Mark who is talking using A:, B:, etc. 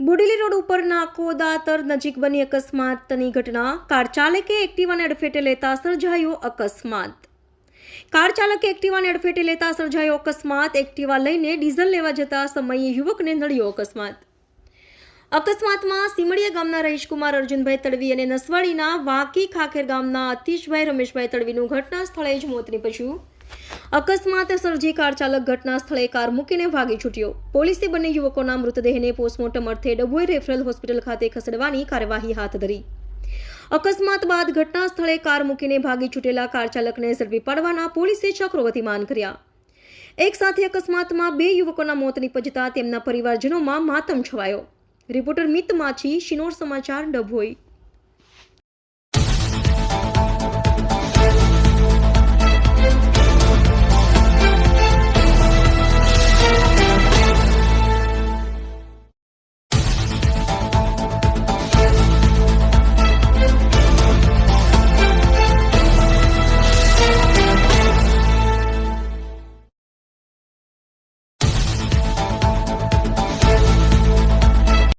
A: Bodeli road ઉપરના કોદાતર નજીક બની અકસ્માતની ઘટના. કાર ચાલકે એક્ટિવાને અડફેટે લેતા સર્જાયો અકસ્માત. કાર ચાલકે એક્ટિવાને અડફેટે લેતા સર્જાયો અકસ્માત. એક્ટિવા લઈને ડીઝલ લેવા જતા સમયે યુવકને નડ્યો અકસ્માત. અકસ્માતમાં સીમડીયા ગામના રહીશકુમાર અર્જુનભાઈ તડવી અને નસવાડીના વાકી ખાખેર ગામના અતિશભાઈ રમેશભાઈ તડવીનું ઘટના સ્થળે જ મોત નીપજ્યું. અકસ્માત સર્જી કાર ચાલક ઘટના સ્થળે કાર મૂકીને ભાગી છૂટ્યો. પોલીસે બંને યુવકોના મૃતદેહને પોસ્ટમોર્ટમ અર્થે ડભોઈ રેફરલ હોસ્પિટલ ખાતે ખસેડવાની કાર્યવાહી હાથ ધરી. અકસ્માત બાદ ઘટના સ્થળે કાર મૂકીને ભાગી છૂટેલા કાર ચાલકને ઝડપી પાડવાના પોલીસે ચક્રો ગતિમાન કર્યા. એક સાથે અકસ્માતમાં બે યુવકોના મોત નિપજતા તેમના પરિવારજનોમાં માતમ છવાયો. રિપોર્ટર મિત માછી, શિનોર સમાચાર, ડભોઈ.